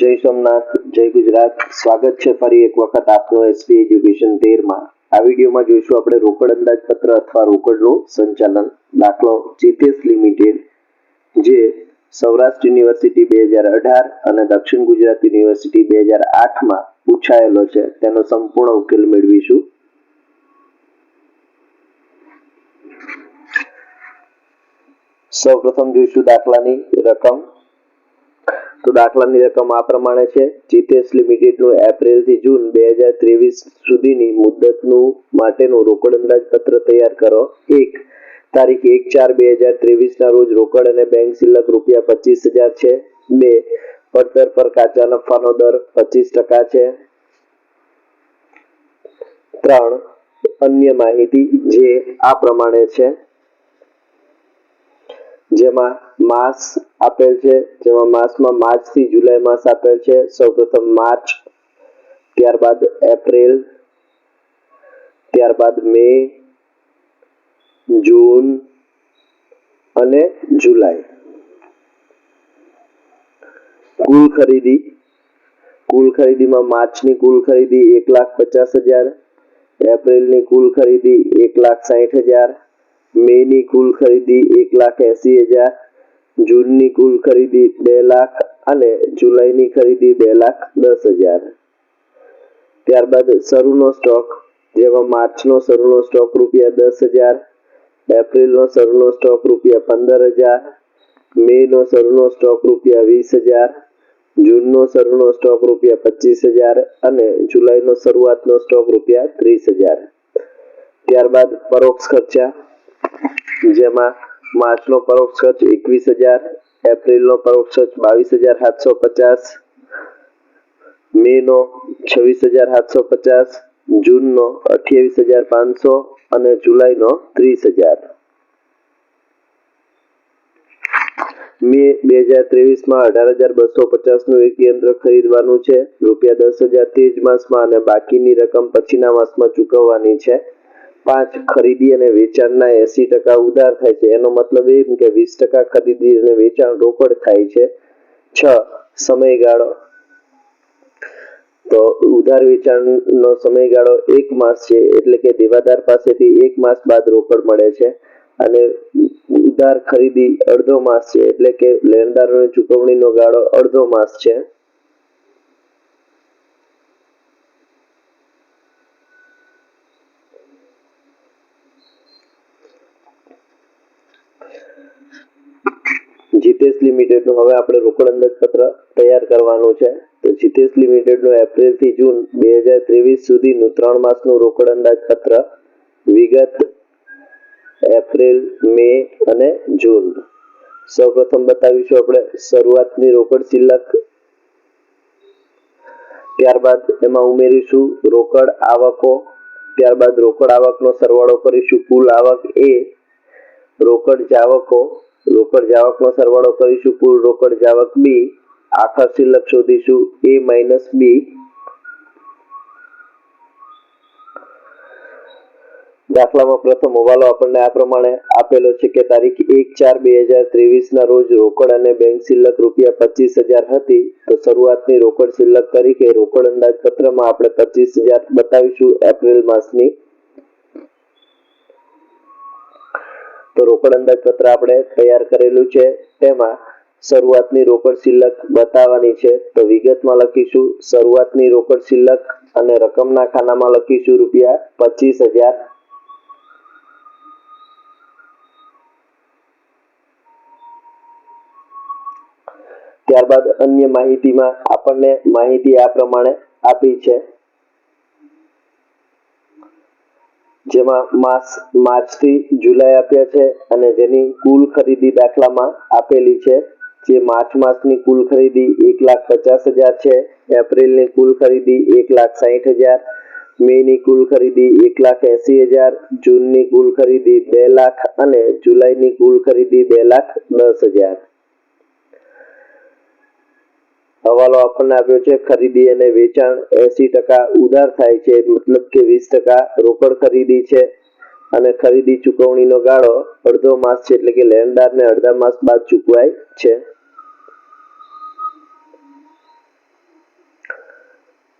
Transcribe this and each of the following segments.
જય સોમનાથ, જય ગુજરાત. સ્વાગત છે ફરી એક વખત આપનો એસપી એજ્યુકેશન તેરમાં. આ વિડીયોમાં જોઈશું આપણે રોકડ અંદાજપત્ર અથવા રોકડનું સંચાલન દાખલો જીતેશ લિમિટેડ, જે સૌરાષ્ટ્ર યુનિવર્સિટી બે હજાર અઢાર અને દક્ષિણ ગુજરાત યુનિવર્સિટી બે હજાર આઠમાં પૂછાયેલો છે. તેનો સંપૂર્ણ ઉકેલ મેળવીશું. સૌપ્રથમ જોઈશું દાખલાની રકમ. તો દાખલાની રકમ આ પ્રમાણે છે. જીતેશ લિમિટેડનું એપ્રિલથી જૂન બે હજાર ત્રેવીસ સુધીની મુદતનું માટેનું રોકડ અંદાજપત્ર તૈયાર કરો. એક, તારીખ એક ચાર બે હજાર ત્રેવીસ ના રોજ રોકડ અને બેંક શિલ્લક રૂપિયા પચીસ હજાર છે. બે, પડતર પર કાચા નફાનો દર પચીસ ટકા છે. ત્રણ, અન્ય માહિતી જે આ પ્રમાણે છે. જેમાં માસ આપેલ છે, જેમાં માસમાં માર્ચથી જુલાઈ માસ આપેલ છે, સૌપ્રથમ માર્ચ, ત્યારબાદ એપ્રિલ, ત્યારબાદ મે, જૂન અને જુલાઈ. કુલ ખરીદી, કુલ ખરીદીમાં માર્ચની કુલ ખરીદી એક લાખ પચાસ હજાર, એપ્રિલની કુલ ખરીદી એક લાખ સાઠ હજાર મે ની કુલ ખરીદી એક લાખ એસી હજાર, જૂનની કુલ ખરીદી બે લાખ અને જુલાઈની ખરીદી બે લાખ દસ હજાર. ત્યારબાદ શરૂનો સ્ટોક, જેમાં માર્ચનો શરૂનો સ્ટોક રૂપિયા દસ હજાર, એપ્રિલનો શરૂનો સ્ટોક રૂપિયા પંદર હજાર મે નો શરૂનો સ્ટોક રૂપિયા વીસ હજાર, જૂનનો શરૂનો સ્ટોક રૂપિયા પચીસ હજાર અને જુલાઈનો શરૂઆતનો સ્ટોક રૂપિયા ત્રીસ હજાર. ત્યારબાદ પરોક્ષ ખર્ચા જેમાં માર્ચનો પરોક્ષ ખર્ચ એકવીસ હજાર, એપ્રિલનો પરોક્ષ ખર્ચ બાવીસ હજાર સાતસો પચાસ મે નો છવ્વીસ હજાર સાતસો પચાસ, જૂનનો અઠ્યાવીસ હજાર પાંચસો અને જુલાઈનો ત્રીસ હજાર. મે બે હજાર ત્રેવીસમાં અઢાર હજાર બસો પચાસનું એક યંત્ર ખરીદવાનું છે. રૂપિયા દસ હજાર તે જ માસમાં અને બાકીની રકમ પછીના માસમાં ચૂકવવાની છે. પાંચ ખરીદી અને વેચાણના એસી ટકા ઉધાર થાય છે. એનો મતલબ એમ કે વીસ ટકા ખરીદી અને વેચાણ રોકડ થાય છે. છ, સમયગાળો. તો ઉધાર વેચાણનો સમયગાળો એક માસ છે, એટલે કે દેવાદાર પાસેથી એક માસ બાદ રોકડ મળે છે. અને ઉધાર ખરીદી અડધો માસ છે, એટલે કે લેણદારોની ચૂકવણીનો ગાળો અડધો માસ છે. જીતેશ લિમિટેડનું હવે આપણે રોકડ અંદાજપત્ર તૈયાર કરવાનું છે. તો જીતેશ લિમિટેડનું એપ્રિલથી જૂન બે હજાર ત્રેવીસ સુધીનું ત્રણ માસનું રોકડ અંદાજપત્ર વિગત એપ્રિલ મે અને જૂન સૌપ્રથમ બતાવીશું આપણે શરૂઆતની રોકડ શિલ્લક. ત્યારબાદ એમાં ઉમેરીશું રોકડ આવકો. ત્યારબાદ રોકડ આવકનો સરવાળો કરીશું. કુલ આવક એ રોકડ જાવકો. રોકડ જાવકનો સરવાળો કરીશું, કુલ રોકડ જાવક બી આખર શિલ્લક શોધીશું એ માઇનસ બી દાખલામાં પ્રથમ હવાલો આપણને આ પ્રમાણે આપેલો છે કે તારીખ એક ચાર બે હજાર ત્રેવીસ ના રોજ રોકડ અને બેંક શિલ્લક રૂપિયા પચીસ હજાર હતી, તો શરૂઆતની રોકડ શિલ્લક તરીકે રોકડ અંદાજપત્રમાં આપણે પચીસ હજાર બતાવીશું એપ્રિલ માસની. તો રોકડ અંદાજપત્ર આપણે તૈયાર કરેલું છે. તેમાં શરૂઆતની રોકડ શિલ્લક બતાવવાની છે. તો વિગતમાં લખીશું. શરૂઆતની રોકડ શિલ્લક અને રકમના ખાનામાં લખીશું રૂપિયા પચીસ હજાર. ત્યારબાદ અન્ય માહિતીમાં આપણને માહિતી આ પ્રમાણે આપી છે. જેમાં માસ માર્ચથી જુલાઈ આપ્યા છે અને જેની કુલ ખરીદી દાખલામાં આપેલી છે. જે માર્ચ માસની કુલ ખરીદી એક લાખ પચાસ હજાર છે. એપ્રિલની કુલ ખરીદી એક લાખ સાઠ હજાર. મેની કુલ ખરીદી એક લાખ એસી હજાર. જૂનની કુલ ખરીદી બે લાખ અને જુલાઈની કુલ ખરીદી બે લાખ દસ હજાર. હવાલો આપણને આપ્યો છે, ખરીદી અને વેચાણ. એસી ટકા ઉધાર થાય છે, મતલબ કે વીસ ટકા રોકડ ખરીદી છે. અને ખરીદી ચૂકવણીનો ગાળો અડધો માસ છે, એટલે કે લેણદારને અડધા માસ બાદ ચૂકવાય છે.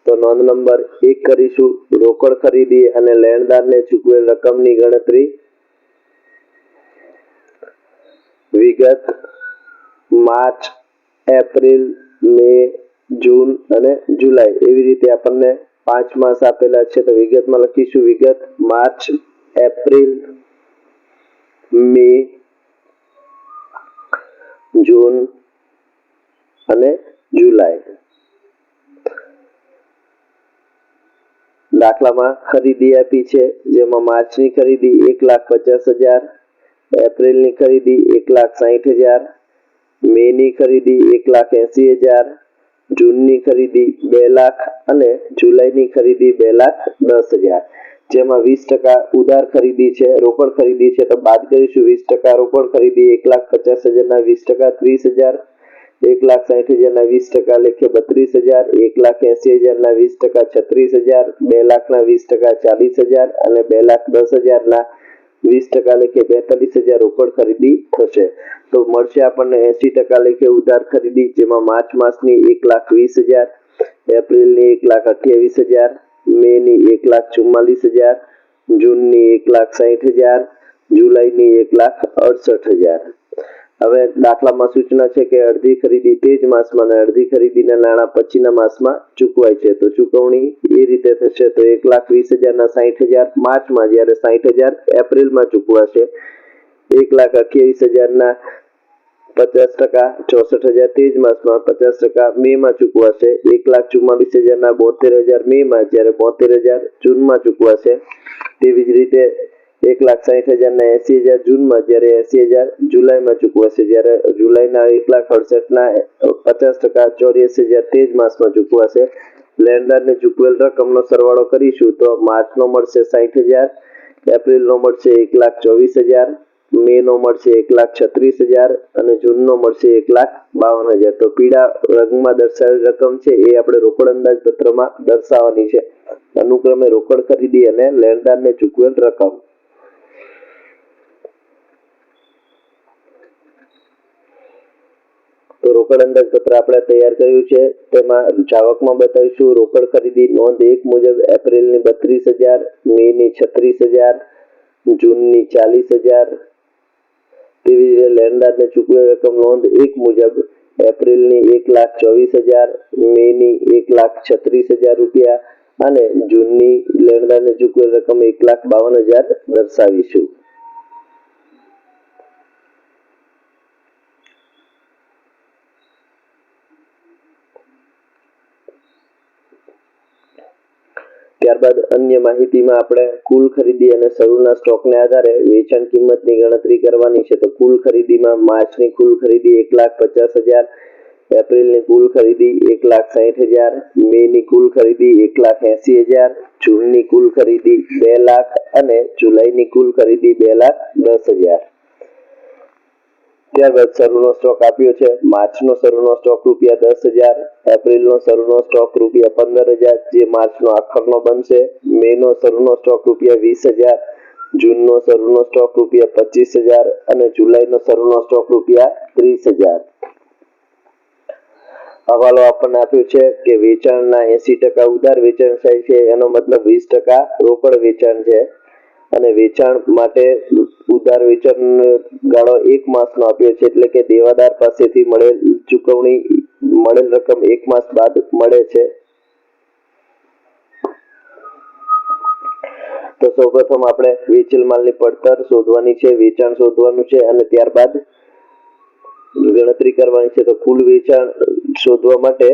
નોંધ નંબર એક કરીશું, રોકડ ખરીદી અને લેણદારને ચૂકવેલ રકમની ગણતરી. વિગત, માર્ચ, એપ્રિલ મે, જૂન અને જુલાઈ. એવી રીતે આપણને પાંચ માસ આપેલા છે. તો વિગતમાં લખીશું. વિગત માર્ચ, એપ્રિલ, મે, જૂન અને જુલાઈ. દાખલામાં ખરીદી આપી છે. જેમાં માર્ચની ખરીદી એક લાખ પચાસ હજાર, એપ્રિલની ખરીદી એક લાખ સાહીઠ હજાર મે ની ખરીદી એક લાખ એસી હજાર, જૂનની ખરીદી બે લાખ અને જુલાઈની ખરીદી બે લાખ દસ હજાર. જેમાં વીસ ટકા ઉધાર ખરીદી છે, રોકડ ખરીદી છે, તો બાદ કરીશું વીસ ટકા રોકડ ખરીદી એક લાખ પચાસ હજારના વીસ ટકા, ત્રીસ હજાર એક લાખ સાઠ હજારના વીસ ટકા, લેખે બત્રીસ હજાર એક લાખ એસી હજારના વીસ ટકા, છત્રીસ હજાર, બે લાખના વીસ ટકા, ચાલીસ હજાર અને બે લાખ દસ હજારના વીસ ટકા લેખે બેતાલીસ હજાર રોકડ ખરીદી થશે. તો મળશે આપણને એસી ટકા લેખે ઉધાર ખરીદી, જેમાં માર્ચ માસની એક લાખ વીસ હજાર, એપ્રિલની એક લાખ અઠ્યાવીસ હજાર મે ની એક લાખ ચુમ્માલીસ હજાર, જૂનની એક લાખ સાહીઠ હજાર, જુલાઈની એક લાખ અડસઠ હજાર. હવે દાખલામાં સૂચના છે કે અડધી ખરીદી તે જ માસમાં અને અડધી ખરીદીના નાણાં પછીના માસમાં ચૂકવાય છે. તો ચૂકવણી એ રીતે થશે. તો એક લાખ વીસ હજારના સાહીઠ હજાર માર્ચમાં જ્યારે સાહીઠ હજાર એપ્રિલમાં ચૂકવાશે, એક લાખ અઠ્યાવીસ હજારના પચાસ ટકા, ચોસઠ હજાર તે જ માસમાં પચાસ ટકા મે માં ચૂકવાશે. એક લાખ ચુમ્માલીસ હજારના બોતેર હજાર મે માં જ્યારે બોતેર હજાર જૂનમાં ચૂકવાશે. તેવી જ રીતે એક લાખ સાઠ હજારના એસી હજાર જૂનમાં જ્યારે એસી હજાર જુલાઈમાં ચૂકવાશે, જ્યારે જુલાઈના એક લાખ અડસઠના પચાસ ટકા ચોર્યાસી હજાર તે જ માસમાં ચૂકવાશે. લેણદારને ચૂકવેલ રકમનો સરવાળો કરીશું તો માર્ચનો મળશે સાઠ હજાર, એપ્રિલનો મળશે એક લાખ ચોવીસ હજાર મે નો મળશે એક લાખ છત્રીસ હજાર અને જૂનનો મળશે એક લાખ બાવન હજાર. તો પીળા રંગમાં દર્શાવેલ રકમ છે એ આપણે રોકડ અંદાજપત્રમાં દર્શાવવાની છે. અનુક્રમે રોકડ ખરીદી અને લેણદારને ચૂકવેલ રકમ. તો રોકડ અંદાજપત્ર આપણે તૈયાર કર્યું છે. તેમાં જાવકમાં બતાવીશું, રોકડ ખરીદી નોંધ એક મુજબ એપ્રિલની બત્રીસ હજાર, મેની છત્રીસ હજાર, જૂનની ચાલીસ હજાર, તેવી રીતે લેણદારને ચૂકવેલ રકમ નોંધ એક મુજબ એપ્રિલની એક લાખ ચોવીસ હજાર મે ની એક લાખ છત્રીસ હજાર રૂપિયા અને જૂનની લેણદારને ચૂકવેલ રકમ એક લાખ બાવન હજાર દર્શાવીશું. ત્યારબાદ અન્ય માહિતીમાં આપણે કુલ ખરીદી અને શરૂના સ્ટોકને આધારે વેચાણ કિંમતની ગણતરી કરવાની છે. તો કુલ ખરીદીમાં માર્ચની કુલ ખરીદી એક લાખ પચાસ હજાર, એપ્રિલની કુલ ખરીદી એક લાખ સાહીઠ હજાર મે ની કુલ ખરીદી એક લાખ એસી હજાર, જૂનની કુલ ખરીદી બે લાખ અને જુલાઈની કુલ ખરીદી બે લાખ દસ હજાર. ત્યારબાદ શરૂનો સ્ટોક આપ્યો છે. માર્ચનો શરૂનો સ્ટોક રૂપિયા દસ હજાર, એપ્રિલનો શરૂનો સ્ટોક રૂપિયા પંદર હજાર, જે માર્ચનો આખરનો બનશે. મેનો શરૂનો સ્ટોક રૂપિયા વીસ હજાર, જૂનનો શરૂનો સ્ટોક રૂપિયા પચીસ હજાર અને જુલાઈનો શરૂનો સ્ટોક રૂપિયા ત્રીસ હજાર. હવાલો આપણને આપ્યો છે કે વેચાણના એસી ટકા ઉધાર વેચાણ થાય છે. એનો મતલબ વીસ ટકા રોકડ વેચાણ છે. અને વેચાણ માટે ઉધાર વેચાણ ગાળો એક માસનો આપ્યો છે, એટલે કે દેવાદાર પાસેથી મળેલ ચૂકવણી મળેલ રકમ એક માસ બાદ મળે છે. તો સૌપ્રથમ આપણે વેચેલ માલની પડતર શોધવાની છે, વેચાણ શોધવાનું છે અને ત્યારબાદ ગણતરી કરવાની છે. તો કુલ વેચાણ શોધવા માટે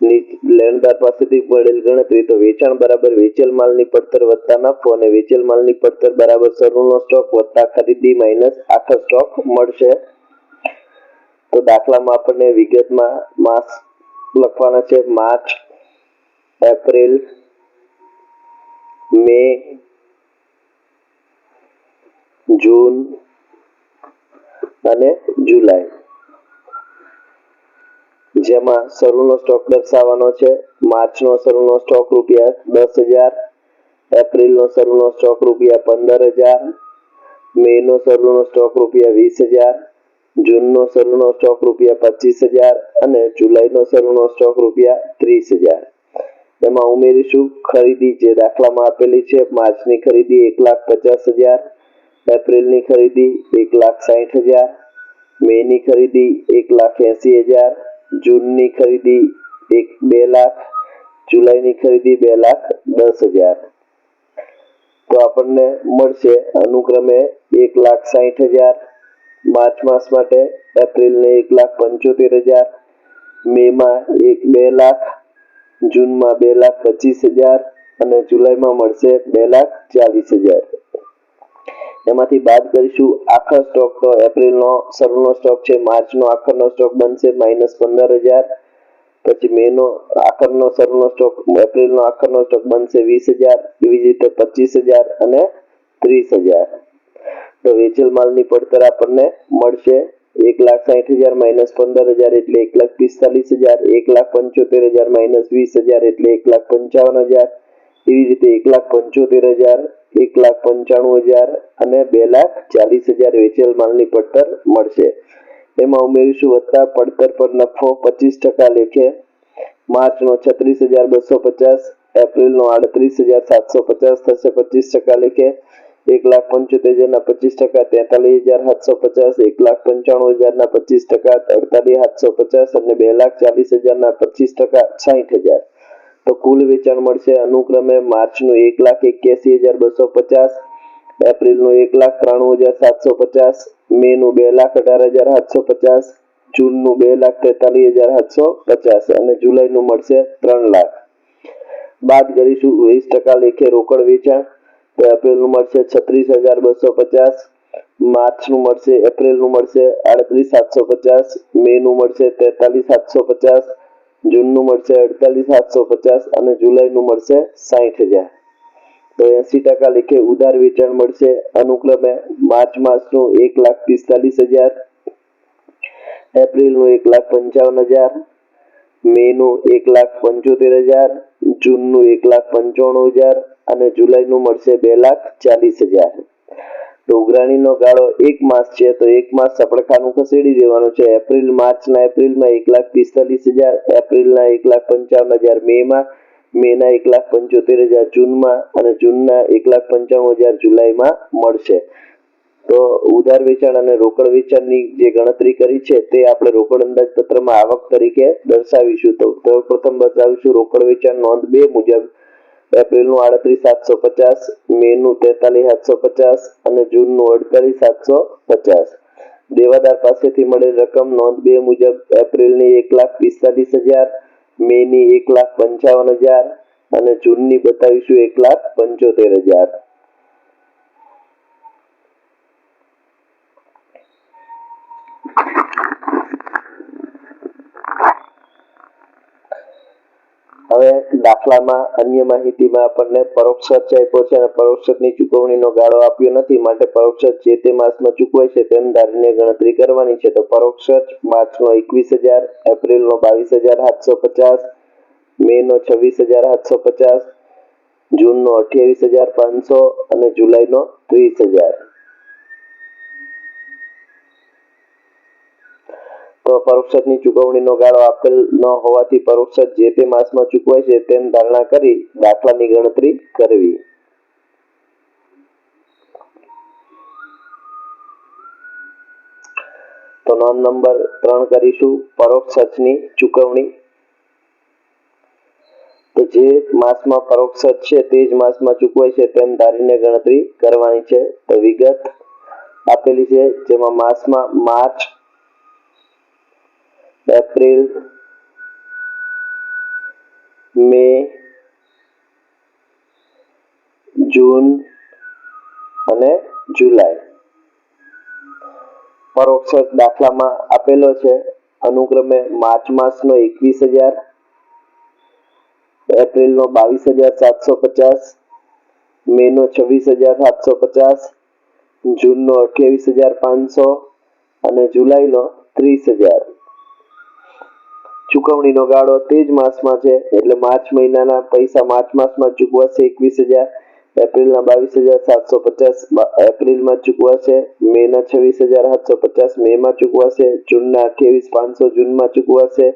લેણદાર પાસેથી મળેલ ગણતરી તો વેચાણ બરાબર વેચેલ માલની પડતર વત્તા નફો અને વેચેલ માલની પડતર બરાબર શરૂનો સ્ટોક વત્તા ખરીદી માઇનસ આખો સ્ટોક મળશે. તો દાખલામાં આપણને વિગતમાં માસ લખવાના છે માર્ચ, એપ્રિલ, મે, જૂન અને જુલાઈ. જેમાં શરૂનો સ્ટોક દર્શાવવાનો છે. માર્ચનો શરૂનો સ્ટોક રૂપિયા દસ હજાર, એપ્રિલનો શરૂનો સ્ટોક રૂપિયા પંદર હજાર, મેનો શરૂનો સ્ટોક રૂપિયા વીસ હજાર, જૂનનો શરૂનો સ્ટોક રૂપિયા પચીસ હજાર અને જુલાઈનો શરૂનો સ્ટોક રૂપિયા ત્રીસ હજાર. એમાં ઉમેરીશું, ખરીદી જે દાખલામાં આપેલી છે, માર્ચની ખરીદી એક લાખ પચાસ હજાર, એપ્રિલની ખરીદી એક લાખ સાઠ હજાર, મેની ખરીદી એક લાખ એસી હજાર જૂનની ખરીદી એક બે લાખ, જુલાઈની ખરીદી બે લાખ દસ હજાર. તો આપણને મળશે અનુક્રમે એક લાખ સાઠ હજાર, માર્ચ માસ માટે એપ્રિલને એક લાખ પંચોતેર હજાર, મેમાં એક બે લાખ, જૂનમાં બે લાખ પચીસ હજાર અને જુલાઈમાં મળશે બે લાખ ચાલીસ હજાર. એમાંથી બાદ કરીશું. આખર સ્ટોક તો એપ્રિલનો શરૂનો સ્ટોક છે, માર્ચનો આખરનો સ્ટોક બનશે માઇનસ પંદર હજાર. પછી મેનો આખરનો શરૂનો સ્ટોક એપ્રિલનો આખરનો સ્ટોક બનશે વીસ હજાર. એવી જ રીતે પચીસ હજાર અને ત્રીસ હજાર. તો વેચેલ માલની પડતર આપણને મળશે એક લાખ સાઠ હજાર માઇનસ પંદર હજાર એટલે એક લાખ પિસ્તાલીસ હજાર. એક લાખ પંચોતેર હજાર માઇનસ વીસ હજાર એટલે એક લાખ પંચાવન હજાર. એવી રીતે એક લાખ પંચોતેર હજાર એક લાખ પંચાણું હજાર અને બે લાખ ચાલીસ હજાર વેચેલ માલની પડતર મળશે. એમાં ઉમેરીશું વત્તા પડતર પર નફો પચીસ ટકા લેખે. માર્ચનો છત્રીસ હજાર બસો પચાસ, એપ્રિલનો આડત્રીસ હજાર સાતસો પચાસ થશે પચીસ ટકા લેખે. એક લાખ પંચોતેર હજારના પચીસ ટકા, તેતાલીસ હજાર સાતસો પચાસ, એક લાખ પંચાણું હજારના પચીસ ટકા, અડતાલીસ, સાતસો પચાસ અને બે લાખ ચાલીસ હજારના પચીસ ટકા સાઠ હજાર. તો કુલ વેચાણ મળશે અનુક્રમે માર્ચનું એક લાખ એક્યાસી હજાર બસો પચાસ, એપ્રિલનું એક લાખ ત્રાણું હજાર સાતસો પચાસ, મેનું બે લાખ અઢાર હજાર સાતસો પચાસ, જૂનનું બે લાખ તેતાલીસ હજાર સાતસો પચાસ અને જુલાઈનું મળશે ત્રણ લાખ. બાદ કરીશું વીસ ટકા લેખે રોકડ વેચાણ, તો એપ્રિલનું મળશે છત્રીસ હજાર બસો પચાસ, માર્ચનું મળશે, એપ્રિલનું મળશે આડત્રીસ સાતસો પચાસ, મેનું મળશે તેતાલીસ સાતસો પચાસ જૂનનું મળશે અડતાલીસ સાતસો પચાસ અને જુલાઈનું મળશે સાઠ હજાર. તો એસી ટકા લેખે ઉધાર વેચાણ મળશે. અનુક્રમે માર્ચ માસનું એક લાખ પિસ્તાલીસ હજાર, એપ્રિલનું એક લાખ પંચાવન હજાર, મેનું એક લાખ પંચોતેર હજાર, જૂનનું એક લાખ પંચાણું હજાર અને જુલાઈનું મળશે બે લાખ ચાલીસ હજાર. તો ઉઘરાણીનો ગાળો એક માસ છે, તો એક માસ સપડખાનું ખસેડી દેવાનું છે. એપ્રિલ, માર્ચના એપ્રિલમાં એક લાખ પિસ્તાલીસ હજાર, એપ્રિલના એક લાખ પંચાવન હજાર મેમાં, મેના એક લાખ પંચોતેર હજાર જૂનમાં અને જૂનના એક લાખ પંચાવન હજાર જુલાઈમાં મળશે. તો ઉધાર વેચાણ અને રોકડ વેચાણની જે ગણતરી કરી છે, તે આપણે રોકડ અંદાજપત્રમાં આવક તરીકે દર્શાવીશું. તો સૌપ્રથમ બતાવીશું રોકડ વેચાણ નોંધ બે મુજબ એપ્રિલનું આડત્રીસ સાતસો પચાસ, મેનું તેતાલીસ સાતસો પચાસ અને જૂનનું અડતાલીસ સાતસો પચાસ. દેવાદાર પાસેથી મળેલ રકમ નોંધ બે મુજબ એપ્રિલની એક લાખ પિસ્તાલીસ હજાર, મેની એક લાખ પંચાવન હજાર અને જૂનની બતાવીશું એક લાખ પંચોતેર હજાર. હવે દાખલામાં અન્ય માહિતીમાં આપણને પરોક્ષ ખર્ચ આપ્યો છે અને પરોક્ષ ખર્ચની ચૂકવણીનો ગાળો આપ્યો નથી. માટે પરોક્ષ જે તે માસમાં ચૂકવાય છે તેમ ધારીને ગણતરી કરવાની છે. તો પરોક્ષ ખર્ચ માર્ચનો એકવીસ હજાર, એપ્રિલનો બાવીસ હજાર સાતસો પચાસ, મેનો છવ્વીસ હજાર સાતસો પચાસ, જૂનનો અઠ્યાવીસ હજાર પાંચસો અને જુલાઈનો ત્રીસ હજાર તો પરોક્ષની ચૂકવણીનો ગાળો આપેલ ન હોવાથી પરોક્ષ જે તે માસમાં ચૂકવાય છે તેમ ધારણા કરી દાખલાની ગણતરી કરવી. તો નોંધ નંબર ત્રણ કરીશું પરોક્ષ ખર્ચની ચૂકવણી. તો જે માસમાં પરોક્ષ છે તે જ માસમાં ચૂકવાય છે તેમ ધારીને ગણતરી કરવાની છે. તો વિગત આપેલી છે, જેમાં માસમાં માર્ચ એપ્રિલ મે જૂન અને જુલાઈ પરોક્ષ દાખલામાં આપેલો છે. અનુક્રમે માર્ચ માસનો એકવીસ હજાર, એપ્રિલનો બાવીસ હજાર સાતસો પચાસ, મેનો છવ્વીસ હજાર સાતસો પચાસ, જૂનનો અઠ્યાવીસ હજાર પાંચસો અને જુલાઈનો ત્રીસ હજાર. ચુકવણીનો ગાળો તે જ માસમાં છે. એટલે માર્ચ મહિનાના પૈસા માર્ચ માસમાં ચૂકવાશે એકવીસ હજાર, એપ્રિલના બાવીસ હજાર સાતસો પચાસ એપ્રિલમાં ચૂકવાશે, મેના છવ્વીસ હજાર સાતસો પચાસ, મેમાં ચૂકવાશે, જૂનના અઠ્યાવીસ, પાંચસો જૂનમાં ચૂકવાશે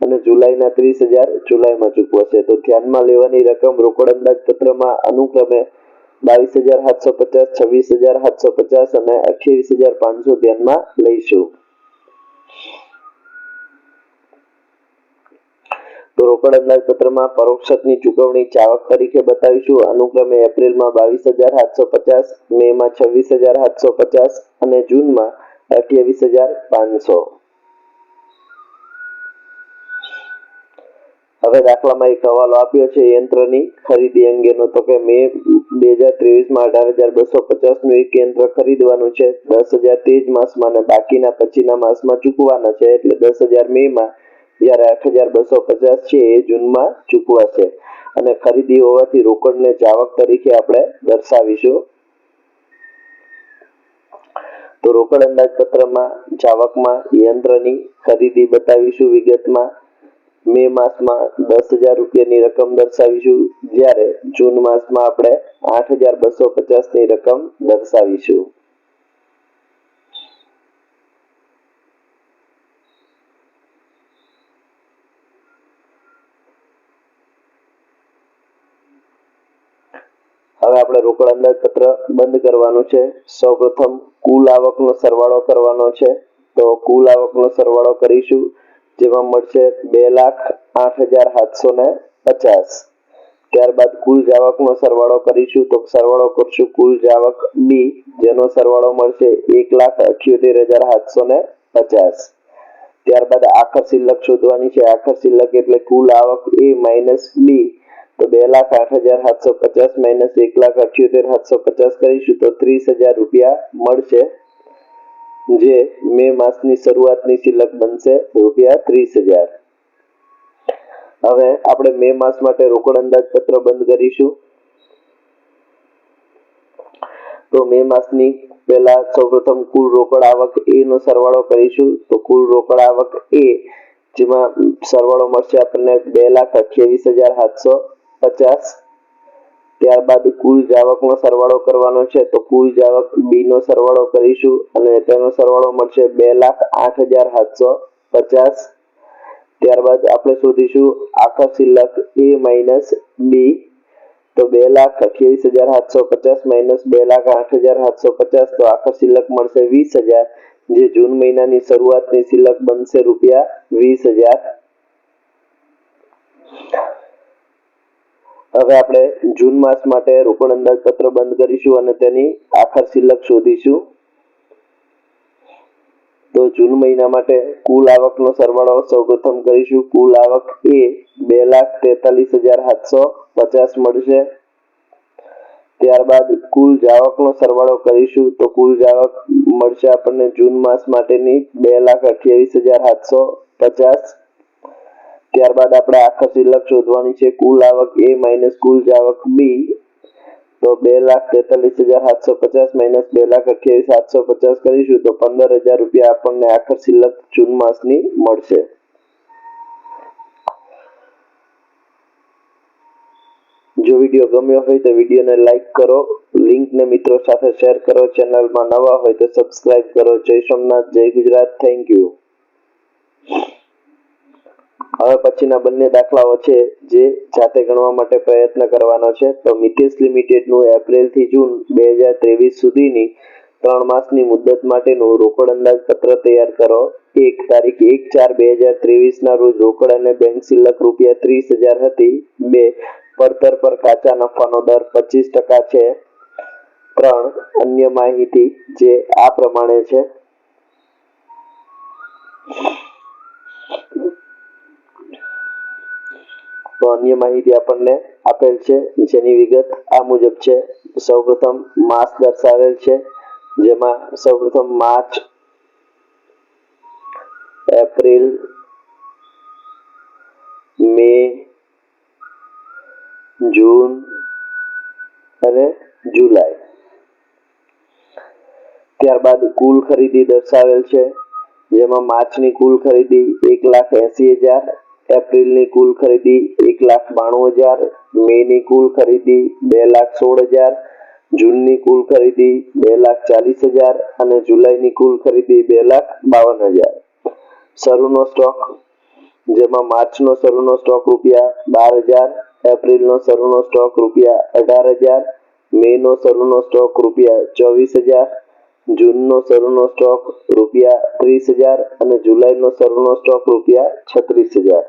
અને જુલાઈના ત્રીસ હજાર જુલાઈમાં ચૂકવાશે. તો ધ્યાનમાં લેવાની રકમ રોકડ અંદાજપત્રમાં અનુક્રમે બાવીસ હજાર સાતસો પચાસ, છવ્વીસ હજાર સાતસો પચાસ અને અઠ્યાવીસ હજાર પાંચસો ધ્યાનમાં લઈશું. રોકડ અંદાજપત્રમાં પરોક્ષકની ચૂકવણી ચાવક તરીકે બતાવીશું. અનુક્રમે એપ્રિલમાં બાવીસ હજાર સાતસો પચાસ, મેમાં છવ્વીસ હજાર સાતસો પચાસ અને જૂનમાં અઠ્યાવીસ હજાર પાંચસો. હવે દાખલામાં એક હવાલો આપ્યો છે યંત્રની ખરીદી અંગેનો. તો કે મે બે હજાર ત્રેવીસમાં અઢાર હજાર બસો પચાસનું એક યંત્ર ખરીદવાનું છે. દસ હજાર તે જ માસમાં અને બાકીના પછીના માસમાં ચૂકવાના છે. એટલે દસ હજાર મેમાં જ્યારે આઠ હજાર બસો પચાસ છે એ જૂનમાં ચૂકવાશે. અને ખરીદી હોવાથી રોકડને જાવક તરીકે આપણે દર્શાવીશું. તો રોકડ અંદાજપત્રમાં, જાવકમાં, યંત્રની ખરીદી બતાવીશું વિગતમાં. મે માસમાં દસ હજાર રૂપિયાની રકમ દર્શાવીશું. જ્યારે જૂન માસમાં આપણે આઠ હજાર બસો પચાસની રકમ દર્શાવીશું હવે રોકડ અંદાજપત્ર બંધ કરવાનું છે. સૌપ્રથમ કુલ આવકનો સરવાળો કરવાનો છે. તો કુલ આવકનો સરવાળો કરીશું, જેમાં મળશે બે લાખ આઠ હજાર સાતસો ને પચાસ. ત્યારબાદ કુલ જાવકનો સરવાળો કરીશું, તો સરવાળો કરશું કુલ જાવક બી જેનો સરવાળો મળશે એક લાખ અઠ્યોતેર હજાર સાતસો ને પચાસ. ત્યારબાદ આખર શિલ્લક શોધવાની છે. આખર શિલ્લક એટલે કુલ આવક એ માઇનસ બી તો બે લાખ આઠ હજાર સાતસો પચાસ માઇનસ એક લાખ અઠ્યોતેર સાતસો પચાસ કરીશું તો ત્રીસ હજાર રૂપિયા મળશે, જે મે માસની શરૂઆતની શિલ્લક બનશે રૂપિયા ત્રીસ હજાર. હવે આપણે મે માસ માટે રોકડ અંદાજપત્ર બંધ કરીશું. તો મે માસની પહેલા સૌપ્રથમ કુલ રોકડ આવક એ નો સરવાળો કરીશું. તો કુલ રોકડ આવક એ જેમાં સરવાળો મળશે આપણને બે લાખ અઠ્યાવીસ હજાર સાતસો પચાસ. ત્યારબાદ કુલ જાવકનો સરવાળો કરવાનો છે, તો કુલ જાવક બી નો સરવાળો કરીશું અને તેનો સરવાળો મળશે બે લાખ આઠ હજાર સાતસો પચાસ. ત્યારબાદ આપણે શોધીશું આખા શિલ્લક એ માઇનસ બી, તો બે લાખ અઠ્યાવીસ હજાર સાતસો પચાસ માઇનસ બે લાખ આઠ હજાર સાતસો પચાસ, તો આખા શિલ્લક મળશે વીસ હજાર. જે જૂન મહિનાની શરૂઆતની શિલ્લક બનશે રૂપિયા વીસ હજાર. હવે આપણે જૂન માસ માટે રોકડ અંદાજપત્ર બંધ કરીશું અને તેની આખર સિલક શોધીશું. તો જૂન મહિના માટે કુલ આવકનો સરવાળો સૌપ્રથમ કરીશું. કુલ આવક એ બે લાખ તેતાલીસ હજાર સાતસો પચાસ મળશે. ત્યારબાદ કુલ જાવકનો સરવાળો કરીશું તો કુલ જાવક મળશે આપણને જૂન માસ માટેની બે લાખ અઠ્યાવીસ હજાર સાતસો પચાસ. ત્યારબાદ આપણે આખા શિલ્લક શોધવાની છે. કુલ આવક એ માઇનસ કુલ જાવક બી તો બે લાખ તેતાલીસ હજાર સાતસો પચાસ માઇનસ બે લાખ અઠ્યાવીસ સાતસો પચાસ કરીશું તો પંદર હજાર રૂપિયા આપણને આખર શિલ્લક જૂન માસની મળશે. જો વીડિયો ગમ્યો હોય તો વિડીયોને લાઈક કરો. લિંકને મિત્રો સાથે શેર કરો. ચેનલમાં નવા હોય તો સબસ્ક્રાઇબ કરો. જય સોમનાથ, જય ગુજરાત. Thank you. હવે પછીના બંને દાખલાઓ છે જે જાતે ગણવા માટે પ્રયત્ન કરવાનો છે. તો મિતેશ લિમિટેડનું એપ્રિલથી જૂન બે હજાર ત્રેવીસ સુધીની ત્રણ માસની મુદત માટેનું રોકડ અંદાજપત્ર તૈયાર કરો. એક તારીખ એક ચાર બે હજાર ત્રેવીસ ના રોજ રોકડ અને બેંક શિલ્લક રૂપિયા ત્રીસ હજાર હતી. બે, પડતર પર કાચા નફાનો દર પચીસ ટકા છે. ત્રણ, અન્ય માહિતી જે આ પ્રમાણે છે. તો અન્ય માહિતી આપણને આપેલ છે. જેની વિગત આ મુજબ છે. સૌપ્રથમ માસ દર્શાવેલ છે. જેમાં સૌપ્રથમ માર્ચ, એપ્રિલ, મે, જૂન અને જુલાઈ. ત્યારબાદ કુલ ખરીદી દર્શાવેલ છે. જેમાં માર્ચની કુલ ખરીદી એક લાખ એસી હજાર એપ્રિલની કુલ ખરીદી એક લાખ બાણું હજાર, મેની કુલ ખરીદી બે લાખ સોળ હજાર, જૂનની કુલ ખરીદી બે લાખ ચાલીસ હજાર અને જુલાઈની કુલ ખરીદી બે લાખ બાવન હજાર. શરૂનો સ્ટોક, જેમાં માર્ચનો શરૂનો સ્ટોક રૂપિયા બાર હજાર, એપ્રિલનો શરૂનો સ્ટોક રૂપિયા અઢાર હજાર, મેનો શરૂનો સ્ટોક રૂપિયા ચોવીસ હજાર, જૂનનો શરૂનો સ્ટોક રૂપિયા ત્રીસ હજાર અને જુલાઈનો શરૂનો સ્ટોક રૂપિયા છત્રીસ હજાર.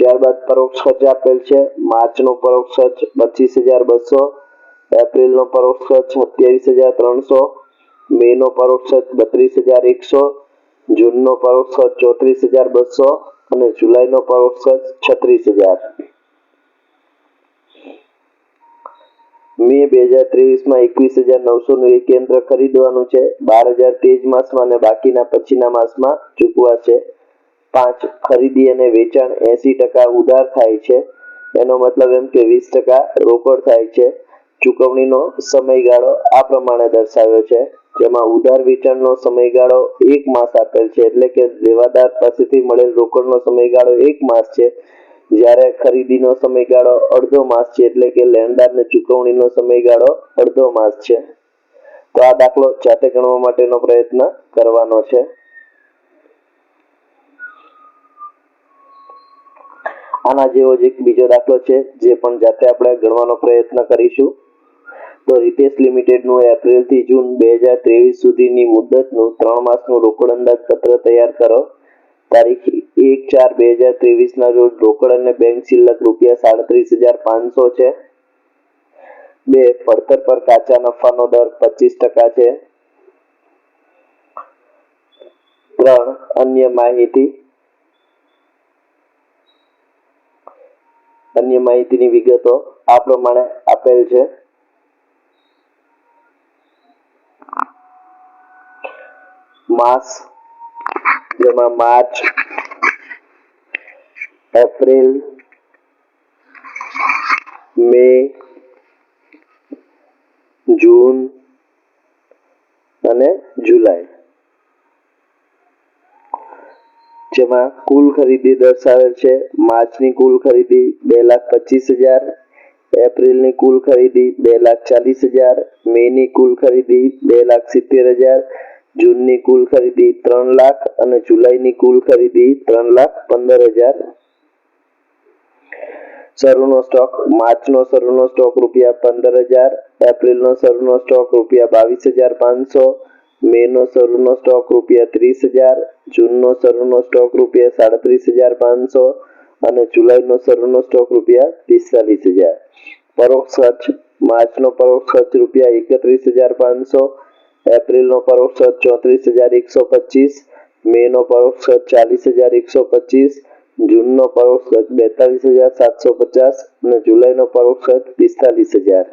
ત્યારબાદ પરોક્ષ ખર્ચ આપેલ છે. માર્ચનો પરોક્ષ ખર્ચ પચીસ હજાર બસો, એપ્રિલનો પરોક્ષ ખર્ચ સત્યાવીસ હજાર ત્રણસો, મેનો પરોક્ષ ખર્ચ બત્રીસ હજાર એકસો, જૂનનો પરોક્ષ ખર્ચ ચોત્રીસ હજાર બસો અને જુલાઈનો પરોક્ષ ખર્ચ છત્રીસ હજાર. મે બે હજાર ત્રેવીસમાં એકવીસ હજાર નવસોનું એક યંત્ર ખરીદવાનું છે. બાર હજાર તેજ માસમાં અને બાકીના પછીના માસમાં ચૂકવા છે પાંચ ખરીદી અને વેચાણ એસી ટકા ઉધાર થાય છે. એનો મતલબ એમ કે વીસ ટકા રોકડ થાય છે. ચૂકવણીનો સમયગાળો આ પ્રમાણે દર્શાવ્યો છે. જેમાં ઉધાર વેચાણનો સમયગાળો એક માસ આપેલ છે. એટલે કે લેવાદાર પાસેથી મળેલ રોકડનો સમયગાળો એક માસ છે. જ્યારે ખરીદીનો સમયગાળો અડધો માસ છે. એટલે કે લેણદારને ચૂકવણીનો સમયગાળો અડધો માસ છે. તો આ દાખલો જાતે ગણવા માટેનો પ્રયત્ન કરવાનો છે. આના જેવો જ એક બીજો દાખલો છે, જે પણ જાતે આપણે ગણવાનો પ્રયત્ન કરીશું. તો રિતેશ લિમિટેડનું એપ્રિલ જૂન બે હજાર ત્રેવીસ સુધીની મુદતનું ત્રણ માસનું રોકડ અંદાજપત્ર તૈયાર કરો. તારીખ એક ચાર બે હજાર ત્રેવીસના રોજ રોકડ અને બેંક શિલ્લક રૂપિયા સાડત્રીસ હજાર પાંચસો છે. બે, પડતર પર કાચા નફાનો દર પચીસ ટકા છે. ત્રણ, અન્ય માહિતી. અન્ય માહિતીની વિગતો આ પ્રમાણે આપેલ છે. માસ, જેમાં માર્ચ, એપ્રિલ, મે, જૂન અને જુલાઈ. જેમાં કુલ ખરીદી દર્શાવેલ છે. માર્ચની કુલ ખરીદી બે લાખ પચીસ હજાર, એપ્રિલની કુલ ખરીદી બે લાખ ચાલીસ હજાર, મેની કુલ ખરીદી બે લાખ સિત્તેર હજાર, જૂનની કુલ ખરીદી ત્રણ લાખ અને જુલાઈની કુલ ખરીદી ત્રણ લાખ પંદર હજાર. શરૂનો સ્ટોક માર્ચનો શરૂનો સ્ટોક રૂપિયા પંદર હજાર, એપ્રિલનો શરૂનો સ્ટોક રૂપિયા બાવીસ હજાર પાંચસો મેનો શરૂનો સ્ટોક રૂપિયા ત્રીસ હજાર, જૂનનો શરૂનો સ્ટોક રૂપિયા સાડત્રીસ હજાર પાંચસો અને જુલાઈનો શરૂનો સ્ટોક રૂપિયા પિસ્તાલીસ હજાર. પરોક્ષ ખર્ચ, માર્ચનો પરોક્ષ ખર્ચ રૂપિયા એકત્રીસ હજાર પાંચસો, એપ્રિલનો પરોક્ષ ખર્ચ ચોત્રીસ હજાર એકસો પચીસ, મેનો પરોક્ષ ખર્ચ ચાલીસ હજાર એકસો પચીસ, જૂનનો પરોક્ષ ખર્ચ બેતાલીસ હજાર સાતસો પચાસ અને જુલાઈનો પરોક્ષ ખર્ચ પિસ્તાલીસ હજાર.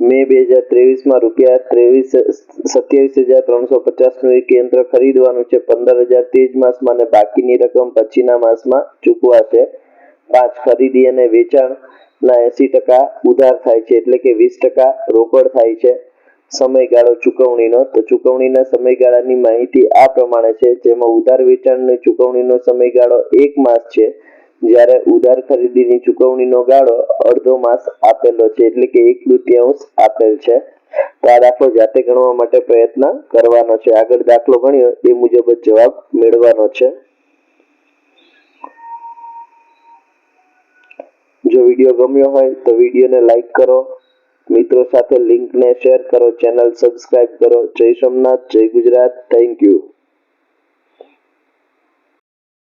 મે બે હજાર ત્રેવીસમાં રૂપિયા ત્રેવીસ, સત્યાવીસ હજાર ત્રણસો પચાસનું એક યંત્ર ખરીદવાનું છે. પંદર હજાર તે જ માસમાં અને બાકીની રકમ પછીના માસમાં ચૂકવાશે. પાંચ ખરીદી અને વેચાણના એસી ટકા ઉધાર થાય છે એટલે કે વીસ ટકા રોકડ થાય છે સમયગાળો ચૂકવણીનો. તો ચૂકવણીના સમયગાળાની માહિતી આ પ્રમાણે છે, જેમાં ઉધાર વેચાણની ચૂકવણીનો સમયગાળો એક માસ છે. જ્યારે ઉધાર ખરીદીની ચૂકવણીનો ગાળો અડધો માસ આપેલો છે, એટલે કે એક તૃતીયાંશ આપેલ છે, તો જાતે ગણવા માટે પ્રયત્ન કરવાનો છે. આગળ દાખલો ગણ્યો, એ મુજબ જ જવાબ મેળવવાનો છે. જો વીડિયો ગમ્યો હોય તો વિડીયોને લાઈક કરો, મિત્રો સાથે લિંકને શેર કરો, ચેનલ સબસ્ક્રાઇબ કરો. જય સોમનાથ, જય ગુજરાત. Thank you.